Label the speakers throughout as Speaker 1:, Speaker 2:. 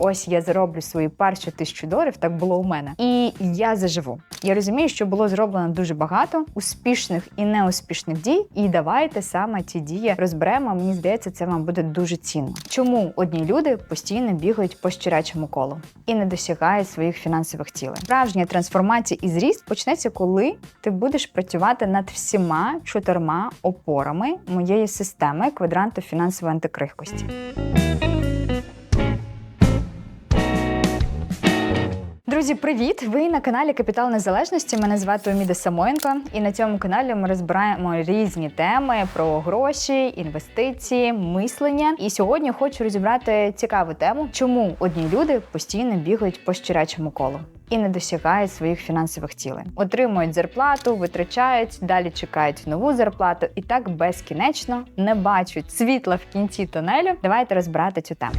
Speaker 1: ось я зароблю свої перші тисячу доларів. Так було у мене, і я заживу. Я розумію, що було зроблено дуже багато успішних і неуспішних дій. І давайте саме ці дії розберемо. Мені здається, це вам буде дуже цінно. Чому одні люди постійно бігають по щирячому колу і не досягають своїх фінансових цілей? Справжня трансформація і зріст почнеться, коли ти будеш працювати над всіма чотирма опорами моєї системи квадранту фінансової антикрихкості. Друзі, привіт! Ви на каналі Капітал Незалежності. Мене звати Оміда Самоєнко, і на цьому каналі ми розбираємо різні теми про гроші, інвестиції, мислення. І сьогодні хочу розібрати цікаву тему, чому одні люди постійно бігають по щирячому колу. І не досягають своїх фінансових цілей, отримують зарплату, витрачають, далі чекають нову зарплату, і так безкінечно не бачать світла в кінці тунелю. Давайте розбирати цю тему.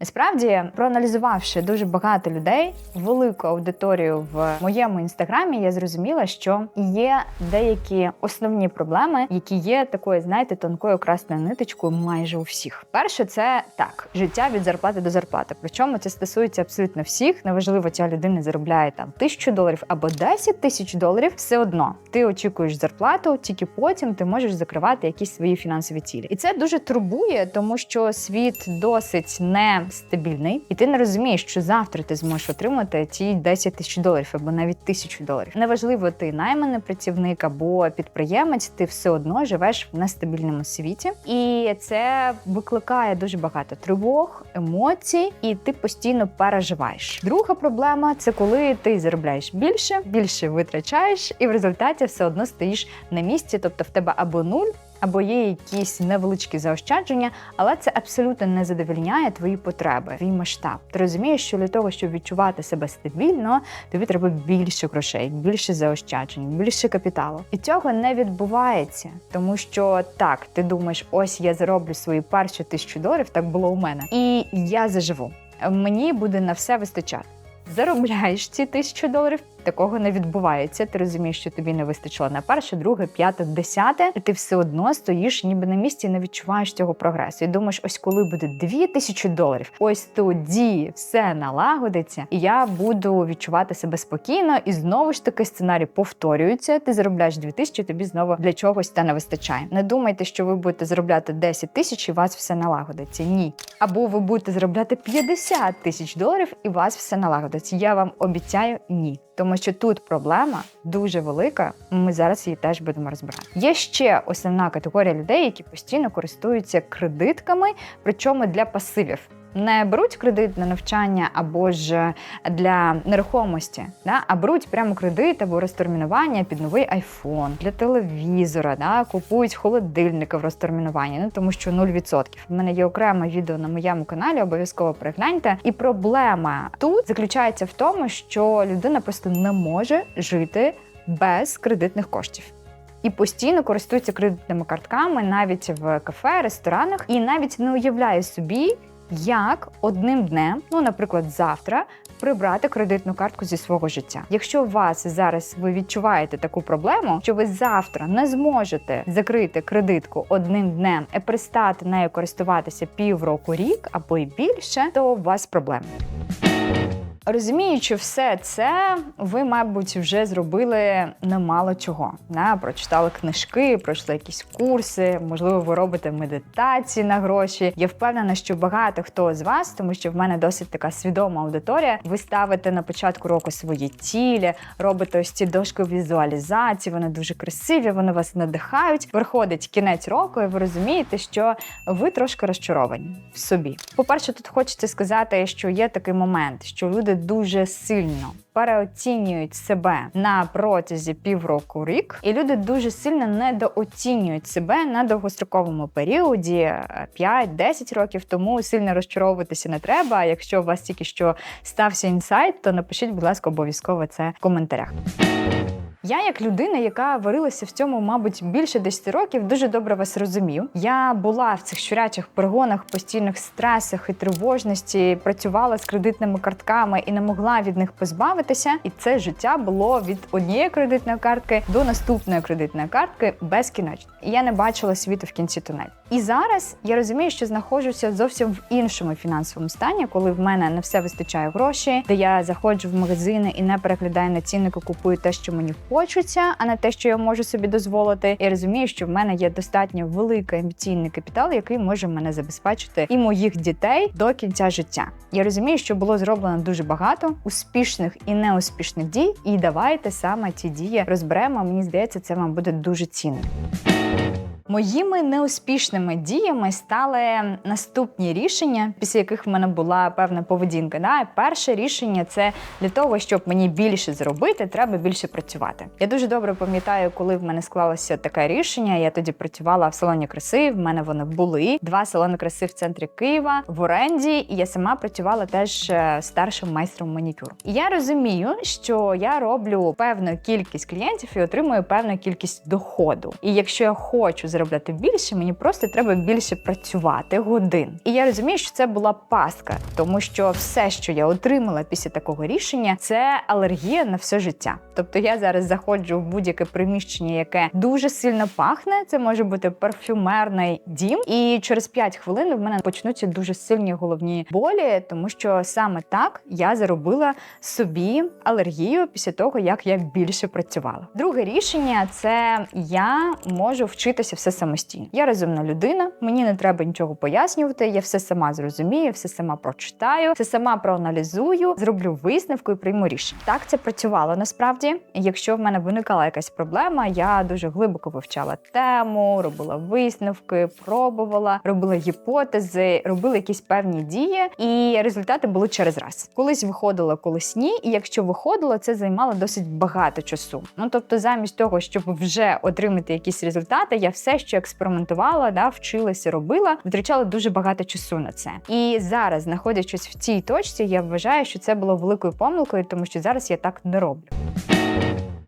Speaker 1: Насправді, проаналізувавши дуже багато людей, велику аудиторію в моєму інстаграмі, я зрозуміла, що є деякі основні проблеми, які є такою, знаєте, тонкою красною ниточкою майже у всіх. Перше, це так, життя від зарплати до зарплати. Причому це стосується абсолютно всіх. Неважливо, ця людина заробляє там тисячу доларів або 10 тисяч доларів. Все одно ти очікуєш зарплату, тільки потім ти можеш закривати якісь свої фінансові цілі. І це дуже турбує, тому що світ досить не стабільний, і ти не розумієш, що завтра ти зможеш отримати ті 10 тисяч доларів або навіть тисячу доларів. Неважливо, ти найманий працівник або підприємець, ти все одно живеш в нестабільному світі, і це викликає дуже багато тривог, емоцій, і ти постійно переживаєш. Друга проблема це коли ти заробляєш більше, більше витрачаєш, і в результаті все одно стоїш на місці, тобто в тебе або нуль або є якісь невеличкі заощадження, але це абсолютно не задовільняє твої потреби, твій масштаб. Ти розумієш, що для того, щоб відчувати себе стабільно, тобі треба більше грошей, більше заощаджень, більше капіталу. І цього не відбувається, тому що так, ти думаєш, ось я зароблю свої перші тисячу доларів, так було у мене, і я заживу. Мені буде на все вистачати. Заробляєш ці тисячу доларів, такого не відбувається. Ти розумієш, що тобі не вистачило на перше, друге, п'яте, десяте, і ти все одно стоїш ніби на місці і не відчуваєш цього прогресу. І думаєш, ось коли буде дві тисячі доларів, ось тоді все налагодиться, і я буду відчувати себе спокійно. І знову ж таки сценарій повторюється. Ти заробляєш дві тисячі, тобі знову для чогось та не вистачає. Не думайте, що ви будете заробляти 10 тисяч і вас все налагодиться. Ні. Або ви будете заробляти 50 тисяч доларів і вас все налагодиться. Я вам обіцяю ні. Тому що тут проблема дуже велика. Ми зараз її теж будемо розбирати. Є ще основна категорія людей, які постійно користуються кредитками, причому для пасивів. Не беруть кредит на навчання або ж для нерухомості, да? а беруть прямо кредит або розтермінування під новий айфон для телевізора, да? купують холодильника в розтермінуванні, ну тому що 0%. У мене є окреме відео на моєму каналі, обов'язково перегляньте. І проблема тут заключається в тому, що людина просто не може жити без кредитних коштів. І постійно користується кредитними картками навіть в кафе, ресторанах, і навіть не уявляє собі, як одним днем, ну, наприклад, завтра, прибрати кредитну картку зі свого життя. Якщо у вас зараз ви відчуваєте таку проблему, що ви завтра не зможете закрити кредитку одним днем і перестати нею користуватися півроку, рік або й більше, то у вас проблеми. Розуміючи все це, ви, мабуть, вже зробили немало чого. Да? Прочитали книжки, пройшли якісь курси, можливо, ви робите медитації на гроші. Я впевнена, що багато хто з вас, тому що в мене досить така свідома аудиторія. Ви ставите на початку року свої цілі, робите ось ці дошки візуалізації, вони дуже красиві, вони вас надихають. Приходить кінець року, і ви розумієте, що ви трошки розчаровані в собі. По-перше, тут хочеться сказати, що є такий момент, що люди дуже сильно переоцінюють себе на протязі півроку рік, і люди дуже сильно недооцінюють себе на довгостроковому періоді 5-10 років. Тому сильно розчаровуватися не треба. Якщо у вас тільки що стався інсайт, то напишіть, будь ласка, обов'язково це в коментарях. Я, як людина, яка варилася в цьому, мабуть, більше 10 років, дуже добре вас розумію. Я була в цих щурячих перегонах, постійних стресах і тривожності, працювала з кредитними картками і не могла від них позбавитися. І це життя було від однієї кредитної картки до наступної кредитної картки безкінечно. І я не бачила світу в кінці тунелю. І зараз я розумію, що знаходжуся зовсім в іншому фінансовому стані, коли в мене не все вистачає грошей, де я заходжу в магазини і не переглядаю на цінники, купую те, що мені хочеться, а не те, що я можу собі дозволити. Я розумію, що в мене є достатньо великий амбіційний капітал, який може мене забезпечити і моїх дітей до кінця життя. Я розумію, що було зроблено дуже багато успішних і неуспішних дій. І давайте саме ці дії розберемо. Мені здається, це вам буде дуже цінно. Моїми неуспішними діями стали наступні рішення, після яких в мене була певна поведінка. Да? Перше рішення це для того, щоб мені більше зробити, треба більше працювати. Я дуже добре пам'ятаю, коли в мене склалося таке рішення. Я тоді працювала в салоні краси. В мене вони були два салони краси в центрі Києва в оренді, і я сама працювала теж е, старшим майстром манікюру. І я розумію, що я роблю певну кількість клієнтів і отримую певну кількість доходу. І якщо я хочу заробляти більше, мені просто треба більше працювати годин. І я розумію, що це була пастка, тому що все, що я отримала після такого рішення, це алергія на все життя. Тобто я зараз заходжу в будь-яке приміщення, яке дуже сильно пахне. Це може бути парфюмерний дім, і через 5 хвилин в мене почнуться дуже сильні головні болі, тому що саме так я заробила собі алергію після того, як я більше працювала. Друге рішення це я можу вчитися все самостійно. Я розумна людина, мені не треба нічого пояснювати. Я все сама зрозумію, все сама прочитаю, все сама проаналізую, зроблю висновку і прийму рішення. Так це працювало насправді. Якщо в мене виникала якась проблема, я дуже глибоко вивчала тему, робила висновки, пробувала, робила гіпотези, робила якісь певні дії, і результати були через раз. Колись виходило, колись ні. І якщо виходило, це займало досить багато часу. Ну тобто, замість того, щоб вже отримати якісь результати, я все, що експериментувала, да, вчилася, робила, витрачала дуже багато часу на це. І зараз, знаходячись в цій точці, я вважаю, що це було великою помилкою, тому що зараз я так не роблю.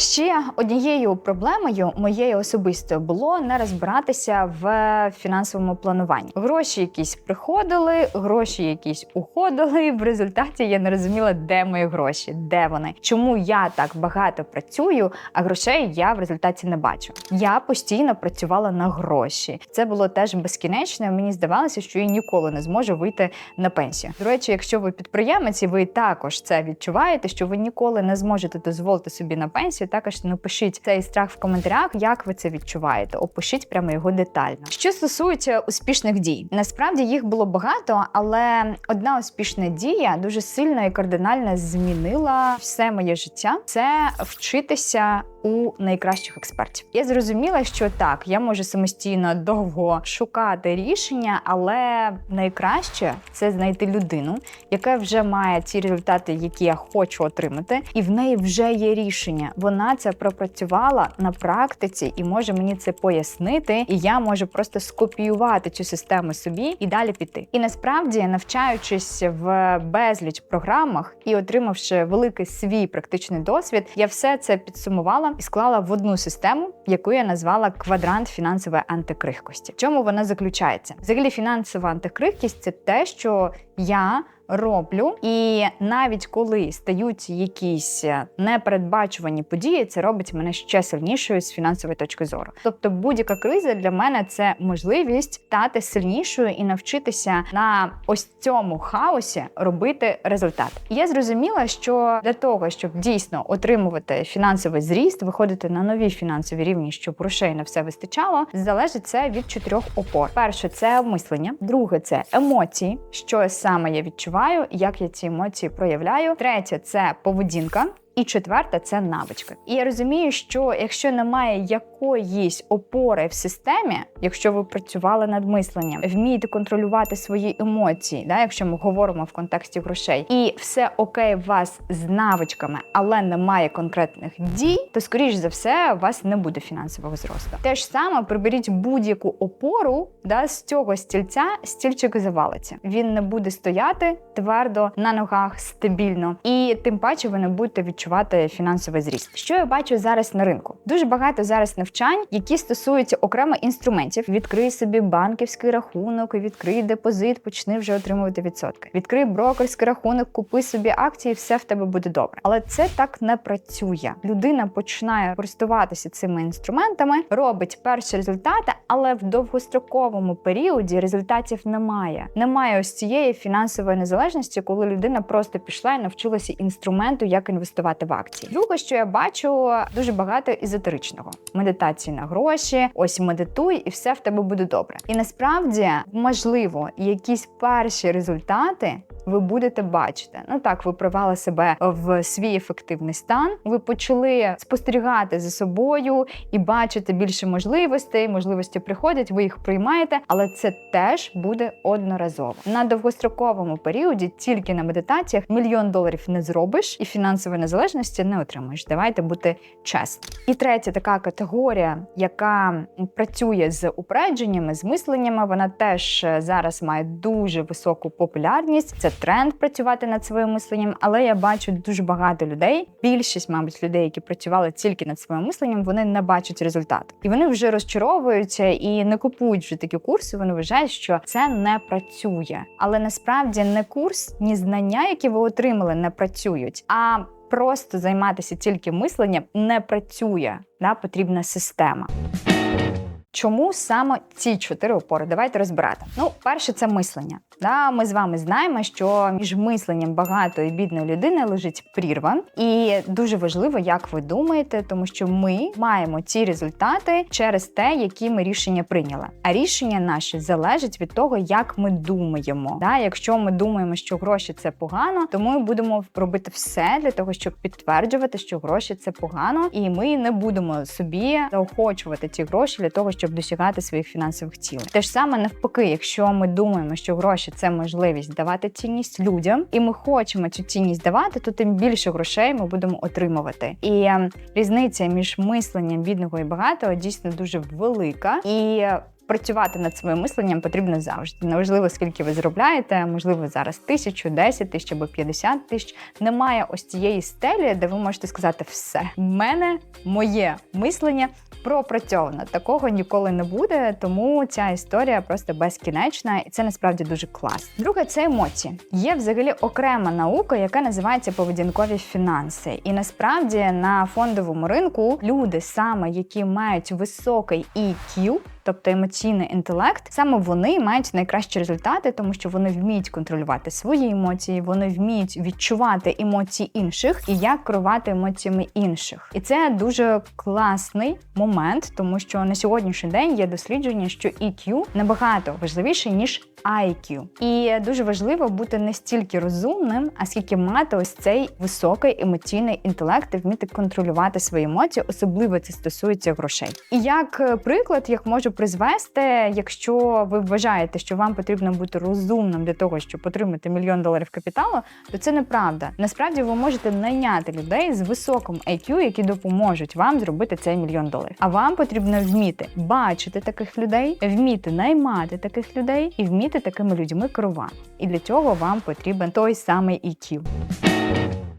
Speaker 1: Ще однією проблемою моєю особистою було не розбиратися в фінансовому плануванні. Гроші якісь приходили, гроші якісь уходили. В результаті я не розуміла, де мої гроші, де вони, чому я так багато працюю, а грошей я в результаті не бачу. Я постійно працювала на гроші. Це було теж безкінечно. Мені здавалося, що я ніколи не зможу вийти на пенсію. До речі, якщо ви підприємець і ви також це відчуваєте, що ви ніколи не зможете дозволити собі на пенсію також напишіть цей страх в коментарях, як ви це відчуваєте. Опишіть прямо його детально. Що стосується успішних дій, насправді їх було багато, але одна успішна дія дуже сильно і кардинально змінила все моє життя. Це вчитися. У найкращих експертів я зрозуміла, що так, я можу самостійно довго шукати рішення, але найкраще це знайти людину, яка вже має ті результати, які я хочу отримати, і в неї вже є рішення. Вона це пропрацювала на практиці і може мені це пояснити, і я можу просто скопіювати цю систему собі і далі піти. І насправді, навчаючись в безліч програмах і отримавши великий свій практичний досвід, я все це підсумувала і склала в одну систему, яку я назвала квадрант фінансової антикрихкості. В чому вона заключається? Взагалі, фінансова антикрихкість це те, що я роблю, і навіть коли стають якісь непередбачувані події, це робить мене ще сильнішою з фінансової точки зору. Тобто, будь-яка криза для мене це можливість стати сильнішою і навчитися на ось цьому хаосі робити результат. Я зрозуміла, що для того, щоб дійсно отримувати фінансовий зріст, виходити на нові фінансові рівні, щоб грошей на все вистачало, залежить це від чотирьох опор. Перше це мислення, друге це емоції, що саме я відчуваю, як я ці емоції проявляю. Третє це поведінка. І четверте це навички. І я розумію, що якщо немає якоїсь опори в системі, якщо ви працювали над мисленням, вмієте контролювати свої емоції, да, якщо ми говоримо в контексті грошей, і все окей у вас з навичками, але немає конкретних дій, то скоріш за все у вас не буде фінансового зросту. Те ж саме приберіть будь-яку опору да, з цього стільця, стільчик завалиться. Він не буде стояти твердо на ногах стабільно, і тим паче ви не будете відчувати відчувати фінансовий зріст. Що я бачу зараз на ринку? Дуже багато зараз навчань, які стосуються окремо інструментів. Відкрий собі банківський рахунок, відкрий депозит, почни вже отримувати відсотки. Відкрий брокерський рахунок, купи собі акції, все в тебе буде добре. Але це так не працює. Людина починає користуватися цими інструментами, робить перші результати, але в довгостроковому періоді результатів немає. Немає ось цієї фінансової незалежності, коли людина просто пішла і навчилася інструменту, як інвестувати в акції. Друге, що я бачу, дуже багато езотеричного медитації на гроші. Ось медитуй, і все в тебе буде добре. І насправді можливо якісь перші результати ви будете бачити. Ну так, ви привели себе в свій ефективний стан. Ви почали спостерігати за собою і бачити більше можливостей. Можливості приходять, ви їх приймаєте, але це теж буде одноразово. На довгостроковому періоді тільки на медитаціях мільйон доларів не зробиш і фінансової незалежності не отримаєш. Давайте бути чесні. І третя така категорія, яка працює з упередженнями, з мисленнями, вона теж зараз має дуже високу популярність. Це тренд працювати над своїм мисленням, але я бачу дуже багато людей. Більшість, мабуть, людей, які працювали тільки над своїм мисленням, вони не бачать результату. І вони вже розчаровуються і не купують вже такі курси. Вони вважають, що це не працює. Але насправді не курс, ні знання, які ви отримали, не працюють. а Просто займатися тільки мисленням не працює, да, потрібна система. Чому саме ці чотири опори? Давайте розбирати. Ну, перше, це мислення. Да, Ми з вами знаємо, що між мисленням багатої і бідної людини лежить прірва, і дуже важливо, як ви думаєте, тому що ми маємо ці результати через те, які ми рішення прийняли. А рішення наші залежать від того, як ми думаємо. Да, Якщо ми думаємо, що гроші це погано, то ми будемо робити все для того, щоб підтверджувати, що гроші це погано, і ми не будемо собі заохочувати ці гроші для того, щоб досягати своїх фінансових цілей. Те ж саме навпаки, якщо ми думаємо, що гроші це можливість давати цінність людям, і ми хочемо цю цінність давати, то тим більше грошей ми будемо отримувати. І ем, різниця між мисленням бідного і багатого дійсно дуже велика і. Працювати над своїм мисленням потрібно завжди. Неважливо, скільки ви заробляєте, можливо, зараз тисячу, десять тисяч або п'ятдесят тисяч. Немає ось цієї стелі, де ви можете сказати все. В мене моє мислення пропрацьовано. Такого ніколи не буде, тому ця історія просто безкінечна, і це насправді дуже класно. Друге, це емоції. Є взагалі окрема наука, яка називається поведінкові фінанси. І насправді на фондовому ринку люди, саме які мають високий EQ, тобто емоційний інтелект, саме вони мають найкращі результати, тому що вони вміють контролювати свої емоції, вони вміють відчувати емоції інших і як керувати емоціями інших. І це дуже класний момент, тому що на сьогоднішній день є дослідження, що EQ набагато важливіше ніж IQ. І дуже важливо бути не стільки розумним, а скільки мати ось цей високий емоційний інтелект і вміти контролювати свої емоції, особливо це стосується грошей. І як е, приклад, як можу призвести, якщо ви вважаєте, що вам потрібно бути розумним для того, щоб отримати мільйон доларів капіталу, то це неправда. Насправді ви можете найняти людей з високим IQ, які допоможуть вам зробити цей мільйон доларів. А вам потрібно вміти бачити таких людей, вміти наймати таких людей і вміти такими людьми керувати. І для цього вам потрібен той самий EQ.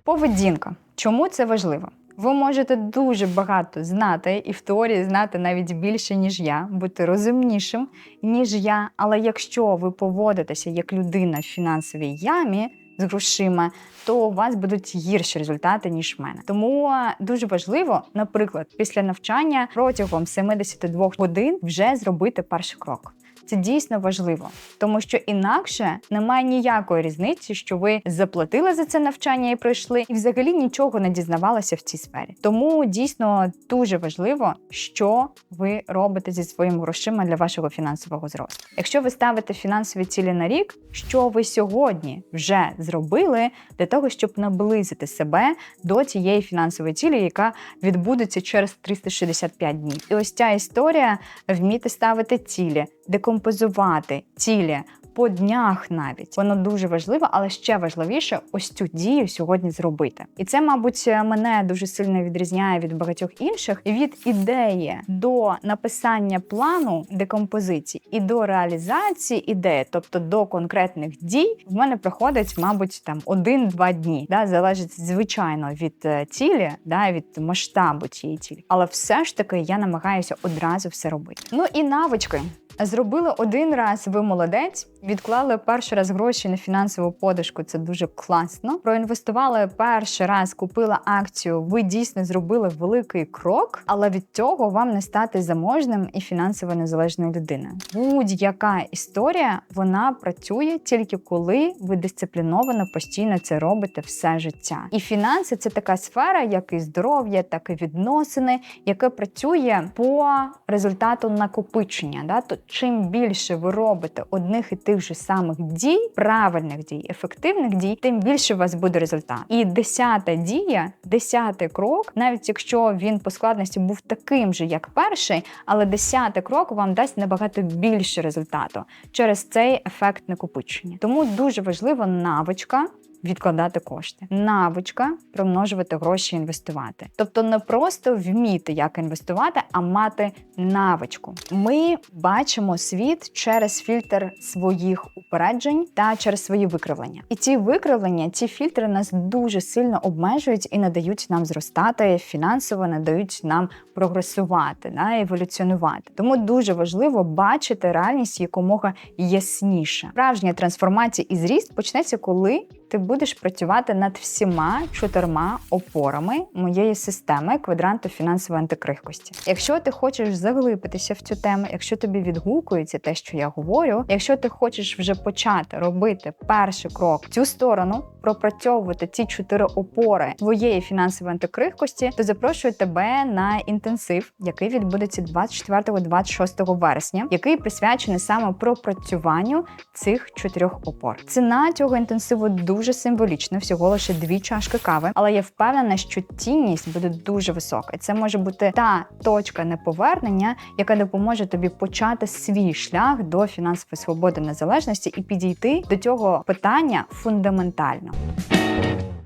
Speaker 1: Поведінка. Чому це важливо? Ви можете дуже багато знати і в теорії знати навіть більше, ніж я, бути розумнішим, ніж я. Але якщо ви поводитеся як людина в фінансовій ямі з грошима, то у вас будуть гірші результати, ніж в мене. Тому дуже важливо, наприклад, після навчання протягом 72 годин вже зробити перший крок. Це дійсно важливо, тому що інакше немає ніякої різниці, що ви заплатили за це навчання і пройшли, і взагалі нічого не дізнавалися в цій сфері. Тому дійсно дуже важливо, що ви робите зі своїми грошима для вашого фінансового зросту. Якщо ви ставите фінансові цілі на рік, що ви сьогодні вже зробили для того, щоб наблизити себе до тієї фінансової цілі, яка відбудеться через 365 днів. І ось ця історія вміти ставити цілі, декомпозиції, декомпозувати тілі. По днях навіть воно дуже важливо, але ще важливіше ось цю дію сьогодні зробити. І це, мабуть, мене дуже сильно відрізняє від багатьох інших від ідеї до написання плану декомпозиції і до реалізації ідеї, тобто до конкретних дій, в мене проходить, мабуть, там один-два дні. Да, залежить звичайно від е, цілі, да, від масштабу цієї цілі. Але все ж таки я намагаюся одразу все робити. Ну і навички. Зробили один раз, ви молодець. Відклали перший раз гроші на фінансову подушку. Це дуже класно. Проінвестували перший раз, купили акцію. Ви дійсно зробили великий крок, але від цього вам не стати заможним і фінансово незалежною людиною. Будь-яка історія вона працює тільки коли ви дисципліновано постійно це робите все життя. І фінанси це така сфера, як і здоров'я, так і відносини, яке працює по результату накопичення. Да? Чим більше ви робите одних і тих же самих дій, правильних дій, ефективних дій, тим більше у вас буде результат. І десята дія, десятий крок, навіть якщо він по складності був таким же, як перший, але десятий крок вам дасть набагато більше результату через цей ефект накопичення. Тому дуже важлива навичка відкладати кошти. Навичка примножувати гроші, інвестувати. Тобто не просто вміти, як інвестувати, а мати навичку. Ми бачимо світ через фільтр своїх упереджень та через свої викривлення. І ці викривлення, ці фільтри нас дуже сильно обмежують і не дають нам зростати фінансово, не дають нам прогресувати, да, еволюціонувати. Тому дуже важливо бачити реальність якомога ясніше. Справжня трансформація і зріст почнеться, коли ти будеш працювати над всіма чотирма опорами моєї системи квадранту фінансової антикрихкості. Якщо ти хочеш заглибитися в цю тему, якщо тобі відгукується те, що я говорю, якщо ти хочеш вже почати робити перший крок в цю сторону, пропрацьовувати ці чотири опори твоєї фінансової антикрихкості, то запрошую тебе на інтенсив, який відбудеться 24-26 вересня, який присвячений саме пропрацюванню цих чотирьох опор. Ціна цього інтенсиву дуже символічна, всього лише дві чашки кави, але я впевнена, що цінність буде дуже висока. Це може бути та точка неповернення, яка допоможе тобі почати свій шлях до фінансової свободи незалежності і підійти до цього питання фундаментально.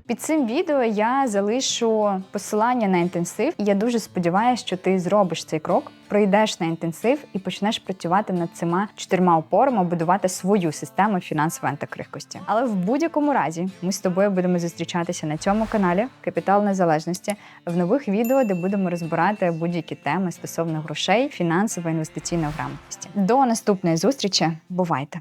Speaker 1: Під цим відео я залишу посилання на інтенсив, я дуже сподіваюся, що ти зробиш цей крок, прийдеш на інтенсив і почнеш працювати над цими чотирма опорами, будувати свою систему фінансової антикрихкості. Але в будь-якому разі ми з тобою будемо зустрічатися на цьому каналі Капітал Незалежності в нових відео, де будемо розбирати будь-які теми стосовно грошей, фінансової інвестиційної грамотності. До наступної зустрічі. Бувайте!